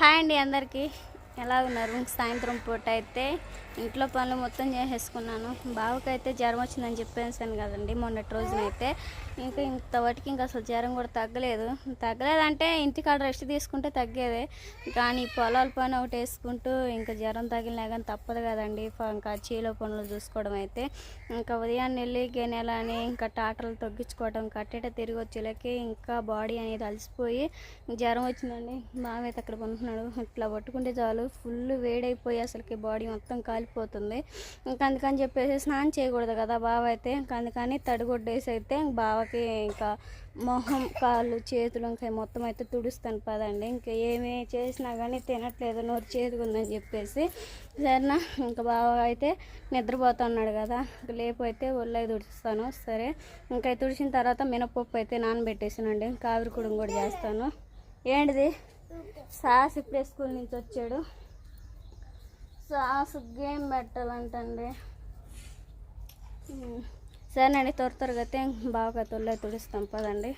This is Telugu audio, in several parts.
హాయ్ అండి అందరికీ. ఎలా ఉన్నారు? సాయంత్రం పూట అయితే ఇంట్లో పనులు మొత్తం చేసేసుకున్నాను. బావకైతే జ్వరం వచ్చిందని చెప్పేసాను కదండి మొన్నటి రోజునైతే. ఇంకా ఇంతవరకు ఇంకా అసలు జ్వరం కూడా తగ్గలేదు. తగ్గలేదంటే ఇంటికాడ రెస్ట్ తీసుకుంటే తగ్గేదే. కానీ పొలాల పని ఒకటి వేసుకుంటూ ఇంకా జ్వరం తగిలినా కానీ తప్పదు కదండి. ఇంకా చీలో పనులు చూసుకోవడం అయితే. ఇంకా ఉదయాన్నే వెళ్ళి గెనెలని ఇంకా టాటర్లు తగ్గించుకోవడం కట్టేట తిరిగి వచ్చేలకి ఇంకా బాడీ అనేది అలసిపోయి జ్వరం వచ్చిందండి. బాగా అయితే అక్కడ పంటున్నాడు ఇట్లా పట్టుకుంటే చాలు. ఫుల్ వేడైపోయి అసలుకి బాడీ మొత్తం కాలిపోతుంది. ఇంకా అందుకని చెప్పేసి స్నానం చేయకూడదు కదా బావ అయితే. ఇంకా అందుకని తడిగొడ్డేసి అయితే బావకి ఇంకా మొహం కాళ్ళు చేతులు ఇంకా మొత్తం అయితే తుడుస్తాను పదండి. ఇంకా ఏమి చేసినా కానీ తినట్లేదు నోరు చేదుగా ఉందని చెప్పేసి. సరేనా? ఇంకా బావ అయితే నిద్రపోతున్నాడు కదా. ఇంకా లేపు అయితే ఒళ్ళై తుడుస్తాను. సరే. ఇంకా తుడిచిన తర్వాత మినపప్పు అయితే నానబెట్టేసానండి. కావిరి కుడుం కూడా చేస్తాను. ఏంటిది? సాస్ ఇప్పుడే స్కూల్ నుంచి వచ్చాడు. సాస్ గేమ్ పెట్టాలంటండి. సరేనండి త్వర త్వరగా అయితే బాగా తొలే తుడుస్తాం పదండి.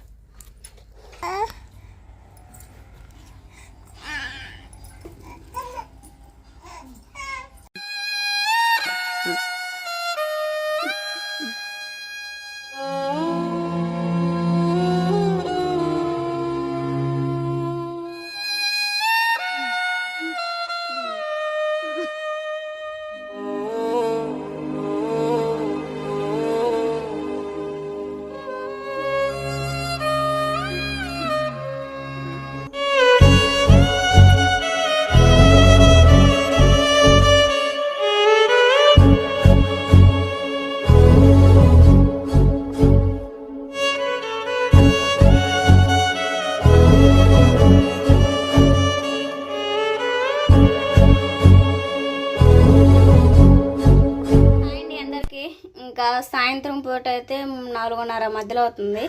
ఇంకా సాయంత్రం పూట అయితే నాలుగున్నర మధ్యలో అవుతుంది.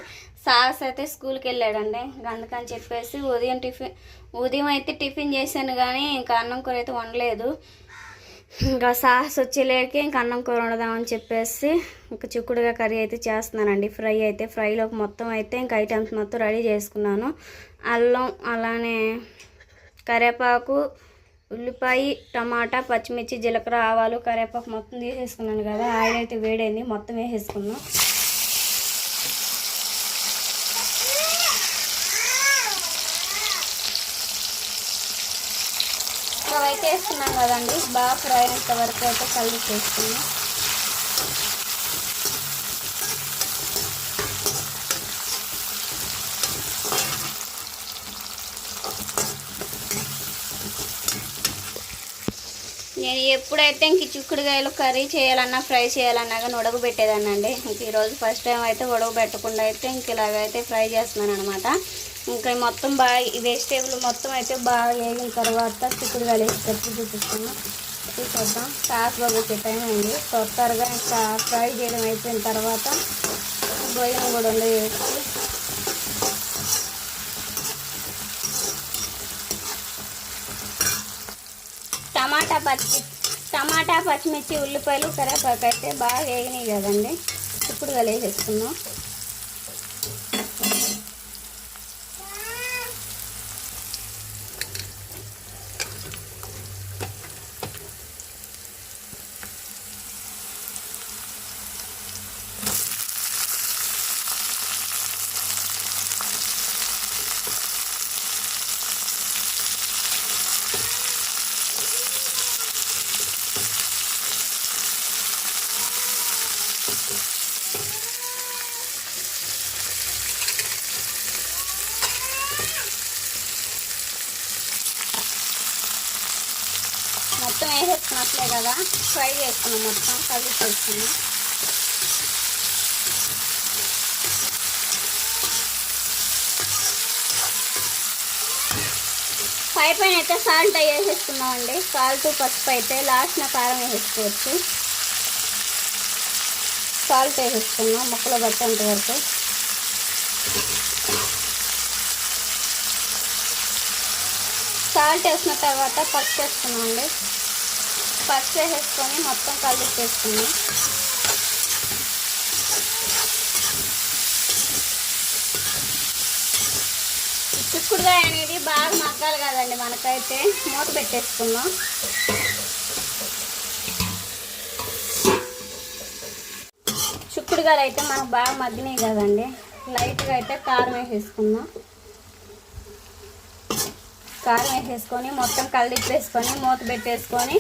సాస్ అయితే స్కూల్కి వెళ్ళాడండి. ఇంకా అందుకని చెప్పేసి ఉదయం టిఫిన్ ఉదయం అయితే టిఫిన్ చేశాను కానీ ఇంకా అన్నం కూర అయితే వండలేదు. ఇంకా సాస్ వచ్చేలేక ఇంకా అన్నం కూర వండదామని చెప్పేసి ఇంకా చిక్కుడుగా కర్రీ అయితే చేస్తున్నానండి. ఫ్రై అయితే ఫ్రైలోకి మొత్తం అయితే ఇంకా ఐటమ్స్ మొత్తం రెడీ చేసుకున్నాను. అల్లం అలానే కరివేపాకు ఉల్లిపాయ టమాటా పచ్చిమిర్చి జీలకర్ర ఆవాలు కరివేపాకు మొత్తం తీసేసుకున్నాను కదా. ఆయిల్ అయితే వేడైంది. మొత్తం వేసేసుకున్నాం. అయితే వేసుకున్నాం కదండి. బాగా ఫ్రై అయినంత వరకు అయితే కలిపి వేసుకున్నాం. నేను ఎప్పుడైతే ఇంక చిక్కుడుకాయలు కర్రీ చేయాలన్నా ఫ్రై చేయాలన్నా కానీ ఉడకబెట్టేదాన్ని అండి. ఇంక ఈరోజు ఫస్ట్ టైం అయితే ఉడకబెట్టకుండా అయితే ఇంక ఇలాగైతే ఫ్రై చేస్తున్నాను అనమాట ఇంకా మొత్తం బాగా వెజిటేబుల్ మొత్తం అయితే బాగా వేగిన తర్వాత చిక్కుడుకాయలు వేసి పెట్టి చూపిస్తాను. చూద్దాం. సాస్ బాగా టైం అయింది త్వర త్వరగా ఇంకా ఫ్రై చేయడం అయిపోయిన తర్వాత బొయ్యం కూడా ఉండేసి వేసి టమాటా పచ్చి టమాటా పచ్చిమిర్చి ఉల్లిపాయలు కరేపాకు అయితే బాగా వేగినాయి కదండి. ఇప్పుడు వేసేసుకుందాం చేసుకున్నట్లే కదా. ఫ్రై చేసుకున్నాం మొత్తం. కలిపి చేసుకున్నాం. పై పైన అయితే సాల్ట్ వేసేసుకున్నామండి. సాల్ట్ పసుపు అయితే లాస్ట్న కారం వేసేసుకోవచ్చు. సాల్ట్ వేసేసుకున్నాం. ముక్కలు పట్టేంత వరకు. సాల్ట్ వేసిన తర్వాత పసుపు వేసుకున్నామండి. పసుపు వేసేసుకొని మొత్తం కలిపేసుకున్నాం. చిక్కుడుకాయ అనేది బాగా మగ్గాలి కదండి మనకైతే. మూత పెట్టేసుకున్నాం చిక్కుడుకాయలు అయితే మనకు బాగా మగ్గినాయి కదండి. లైట్గా అయితే కారం వేసేసుకుందాం. కారం వేసేసుకొని మొత్తం కలిపేసుకొని మూత పెట్టేసుకొని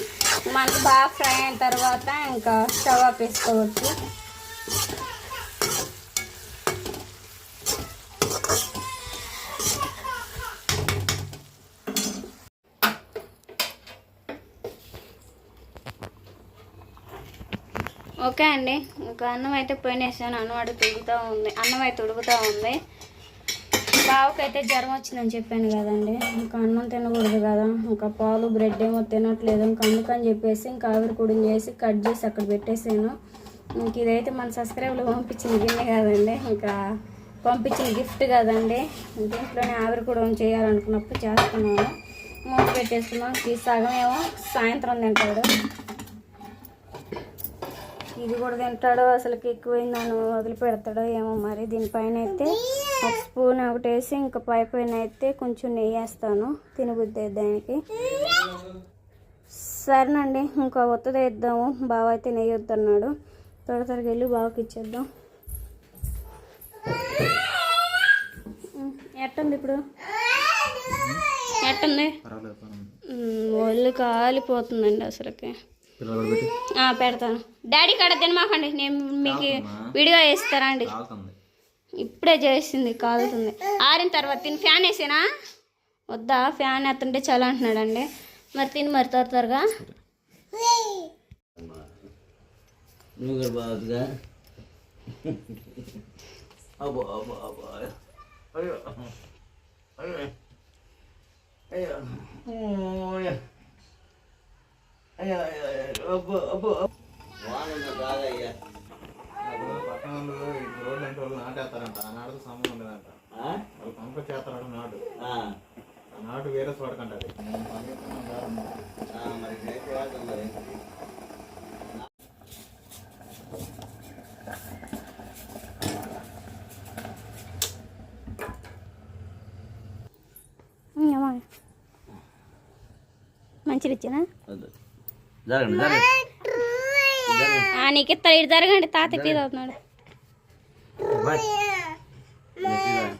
మనకు బాగా ఫ్రై అయిన తర్వాత ఇంకా స్టవ్ ఆపేసుకోవచ్చు ఓకే అండి. ఇంకా అన్నం అయితే పోయినేసాను. అన్నం అడుగు ఉడుకుతూ ఉంది. అన్నం అయితే ఉడుకుతూ ఉంది. బావకైతే జ్వరం వచ్చిందని చెప్పాను కదండి. ఇంకా అన్నం తినకూడదు కదా. ఇంకా పాలు బ్రెడ్ ఏమో తినట్లేదు. ఇంకా అందుకని చెప్పేసి ఇంకా ఆవిరి కూడా చేసి కట్ చేసి అక్కడ పెట్టేసాను ఇంక ఇదైతే మన సబ్స్క్రైబర్లు పంపించిన గిన్నె కదండి. ఇంకా పంపించిన గిఫ్ట్ కదండి. దీంట్లోనే ఆవిరి కూడా చేయాలనుకున్నప్పుడు చేస్తున్నాను. మూత పెట్టేసుకున్నాం ఈ సగం ఏమో సాయంత్రం తింటాడు. ఇది కూడా తింటాడో. అసలుకి ఎక్కువైందని వదిలిపెడతాడో ఏమో మరి. దీనిపైన అయితే ఒక స్పూన్ ఒకటి వేసి ఇంకా పై పైన అయితే కొంచెం నెయ్యి వేస్తాను. తినబుద్ది దానికి. సరేనండి ఇంకా ఒత్తది వేద్దాము బావ అయితే నెయ్యి వద్దన్నాడు. త్వర త్వరగా వెళ్ళి బావకి ఇచ్చేద్దాం. ఎట్టుంది ఇప్పుడు? ఎట్టుంది? ఒళ్ళు కాలిపోతుందండి అసలుకి. పెడతాను. డాడీ కాడ తినమాకండి. నేను మీకు విడిగా వేస్తారా అండి ఇప్పుడే చేసింది కాలుతుంది. ఆరిన తర్వాత తిని ఫ్యాన్ వేసేనా? వద్దా ఫ్యాన్ ఎత్తుంటే చాలా అంటున్నాడండి. మరి తిని మరి త్వర త్వరగా. అబ్బో అబ్బో అబ్బో అంటే వాళ్ళు నాటేస్తారంట. ఆ నాటుకు సంబంధం ఉండదంట. వాళ్ళు పంప చేస్తారంట నాటు. ఆ. నాటు వేరే మరి రేపు వాడతాం మరి. మంచిగా ఇచ్చానా? వద్దు. జరగండి జరగండి జరగండి నీకు ఇస్తారు ఇటు జరగండి. తాత Bye. Bye.